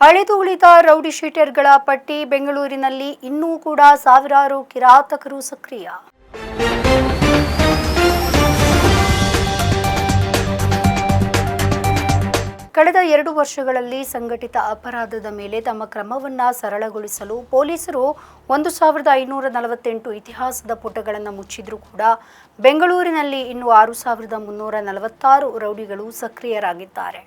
ಅಳೆದು ಉಳಿದ ರೌಡಿ ಶೀಟರ್ಗಳ ಪಟ್ಟಿ ಬೆಂಗಳೂರಿನಲ್ಲಿ ಇನ್ನೂ ಕೂಡ ಸಾವಿರಾರು ಕಿರಾತಕರು ಸಕ್ರಿಯ. ಕಳೆದ ಎರಡು ವರ್ಷಗಳಲ್ಲಿ ಸಂಘಟಿತ ಅಪರಾಧದ ಮೇಲೆ ತಮ್ಮ ಕ್ರಮವನ್ನ ಸರಳಗೊಳಿಸಲು ಪೊಲೀಸರು ಒಂದು ಸಾವಿರದ ಐನೂರ ನಲವತ್ತೆಂಟು ಇತಿಹಾಸದ ಪುಟಗಳನ್ನು ಮುಚ್ಚಿದ್ರೂ ಕೂಡ ಬೆಂಗಳೂರಿನಲ್ಲಿ ಇನ್ನು ಆರು ಸಾವಿರದ ಮುನ್ನೂರ ನಲವತ್ತಾರು ರೌಡಿಗಳು ಸಕ್ರಿಯರಾಗಿದ್ದಾರೆ.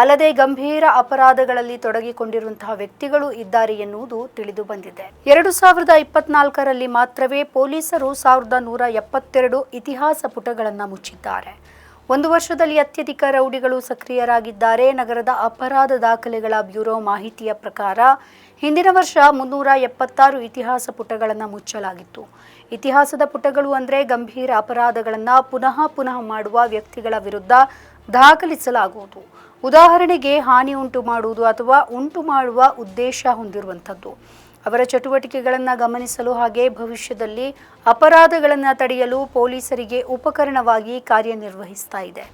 ಅಲ್ಲದೆ ಗಂಭೀರ ಅಪರಾಧಗಳಲ್ಲಿ ತೊಡಗಿಕೊಂಡಿರುವಂತಹ ವ್ಯಕ್ತಿಗಳು ಇದ್ದಾರೆ ಎನ್ನುವುದು ತಿಳಿದು ಬಂದಿದೆ. ಎರಡು ಸಾವಿರದ ಇಪ್ಪತ್ನಾಲ್ಕರಲ್ಲಿ ಮಾತ್ರವೇ ಪೊಲೀಸರು ಸಾವಿರದ ನೂರ ಎಪ್ಪತ್ತೆರಡು ಇತಿಹಾಸ ಪುಟಗಳನ್ನು ಮುಚ್ಚಿದ್ದಾರೆ. ಒಂದು ವರ್ಷದಲ್ಲಿ ಅತ್ಯಧಿಕ ರೌಡಿಗಳು ಸಕ್ರಿಯರಾಗಿದ್ದಾರೆ. ನಗರದ ಅಪರಾಧ ದಾಖಲೆಗಳ ಬ್ಯೂರೋ ಮಾಹಿತಿಯ ಪ್ರಕಾರ, ಹಿಂದಿನ ವರ್ಷ ಮುನ್ನೂರ ಎಪ್ಪತ್ತಾರು ಇತಿಹಾಸ ಪುಟಗಳನ್ನು ಮುಚ್ಚಲಾಗಿತ್ತು. ಇತಿಹಾಸದ ಪುಟಗಳು ಅಂದರೆ ಗಂಭೀರ ಅಪರಾಧಗಳನ್ನು ಪುನಃ ಪುನಃ ಮಾಡುವ ವ್ಯಕ್ತಿಗಳ ವಿರುದ್ಧ ದಾಖಲಿಸಲಾಗುವುದು. ಉದಾಹರಣೆಗೆ ಹಾನಿ ಉಂಟು ಮಾಡುವುದು ಅಥವಾ ಉಂಟು ಮಾಡುವ ಉದ್ದೇಶ ಹೊಂದಿರುವಂಥದ್ದು. ಅವರ ಚಟುವಟಿಕೆಗಳನ್ನು ಗಮನಿಸಲು ಹಾಗೆ ಭವಿಷ್ಯದಲ್ಲಿ ಅಪರಾಧಗಳನ್ನು ತಡೆಯಲು ಪೊಲೀಸರಿಗೆ ಉಪಕರಣವಾಗಿ ಕಾರ್ಯನಿರ್ವಹಿಸ್ತಾ ಇದೆ.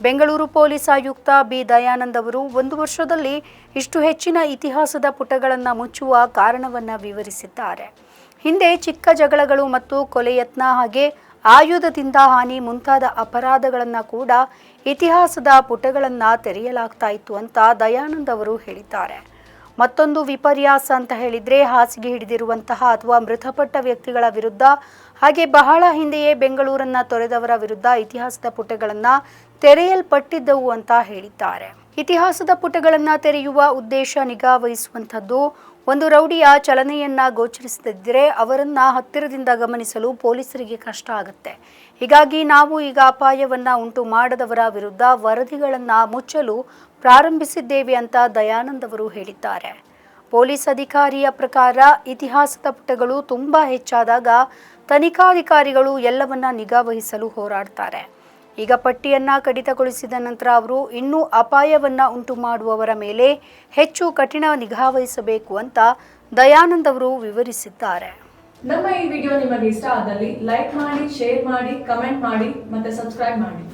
ಬೆಂಗಳೂರು ಪೊಲೀಸ್ ಆಯುಕ್ತ ಬಿ. ದಯಾನಂದ್ ಅವರು ಒಂದು ವರ್ಷದಲ್ಲಿ ಇಷ್ಟು ಹೆಚ್ಚಿನ ಇತಿಹಾಸದ ಪುಟಗಳನ್ನು ಮುಚ್ಚುವ ಕಾರಣವನ್ನು ವಿವರಿಸಿದ್ದಾರೆ. ಹಿಂದೆ ಚಿಕ್ಕ ಜಗಳಗಳು ಮತ್ತು ಕೊಲೆಯತ್ನ ಹಾಗೆ ಆಯುಧದಿಂದ ಹಾನಿ ಮುಂತಾದ ಅಪರಾಧಗಳನ್ನು ಕೂಡ ಇತಿಹಾಸದ ಪುಟಗಳನ್ನು ತೆರೆಯಲಾಗ್ತಾ ಇತ್ತು ಅಂತ ದಯಾನಂದ್ ಅವರು ಹೇಳಿದ್ದಾರೆ. ಮತ್ತೊಂದು ವಿಪರ್ಯಾಸ ಅಂತ ಹೇಳಿದ್ರೆ ಹಾಸಿಗೆ ಹಿಡಿದಿರುವಂತಹ ಅಥವಾ ಮೃತಪಟ್ಟ ವ್ಯಕ್ತಿಗಳ ವಿರುದ್ಧ ಹಾಗೆ ಬಹಳ ಹಿಂದೆಯೇ ಬೆಂಗಳೂರನ್ನ ತೊರೆದವರ ವಿರುದ್ಧ ಇತಿಹಾಸದ ಪುಟಗಳನ್ನ ತೆರೆಯಲ್ಪಟ್ಟಿದ್ದವು ಅಂತ ಹೇಳಿದ್ದಾರೆ. ಇತಿಹಾಸದ ಪುಟಗಳನ್ನು ತೆರೆಯುವ ಉದ್ದೇಶ ನಿಗಾ ವಹಿಸುವಂಥದ್ದು. ಒಂದು ರೌಡಿಯ ಚಲನೆಯನ್ನ ಗೋಚರಿಸದಿದ್ದರೆ ಅವರನ್ನ ಹತ್ತಿರದಿಂದ ಗಮನಿಸಲು ಪೊಲೀಸರಿಗೆ ಕಷ್ಟ ಆಗುತ್ತೆ. ಹೀಗಾಗಿ ನಾವು ಈಗ ಅಪಾಯವನ್ನ ಉಂಟು ಮಾಡದವರ ವಿರುದ್ಧ ವರದಿಗಳನ್ನ ಮುಚ್ಚಲು ಪ್ರಾರಂಭಿಸಿದ್ದೇವೆ ಅಂತ ದಯಾನಂದ್ ಅವರು ಹೇಳಿದ್ದಾರೆ. ಪೊಲೀಸ್ ಅಧಿಕಾರಿಯ ಪ್ರಕಾರ ಇತಿಹಾಸದ ಪುಟಗಳು ತುಂಬಾ ಹೆಚ್ಚಾದಾಗ ತನಿಖಾಧಿಕಾರಿಗಳು ಎಲ್ಲವನ್ನ ನಿಗಾವಹಿಸಲು ಹೋರಾಡ್ತಾರೆ. ಈಗ ಪಟ್ಟಿಯನ್ನ ಕಡಿತಗೊಳಿಸಿದ ನಂತರ ಅವರು ಇನ್ನೂ ಅಪಾಯವನ್ನ ಉಂಟು ಮಾಡುವವರ ಮೇಲೆ ಹೆಚ್ಚು ಕಠಿಣ ನಿಗಾ ವಹಿಸಬೇಕು ಅಂತ ದಯಾನಂದ್ ಅವರು ವಿವರಿಸಿದ್ದಾರೆ. ನಮ್ಮ ಈ ವಿಡಿಯೋ ನಿಮಗೆ ಇಷ್ಟ ಆದಲ್ಲಿ ಲೈಕ್ ಮಾಡಿ, ಶೇರ್ ಮಾಡಿ, ಕಮೆಂಟ್ ಮಾಡಿ ಮತ್ತೆ ಸಬ್ಸ್ಕ್ರೈಬ್ ಮಾಡಿ.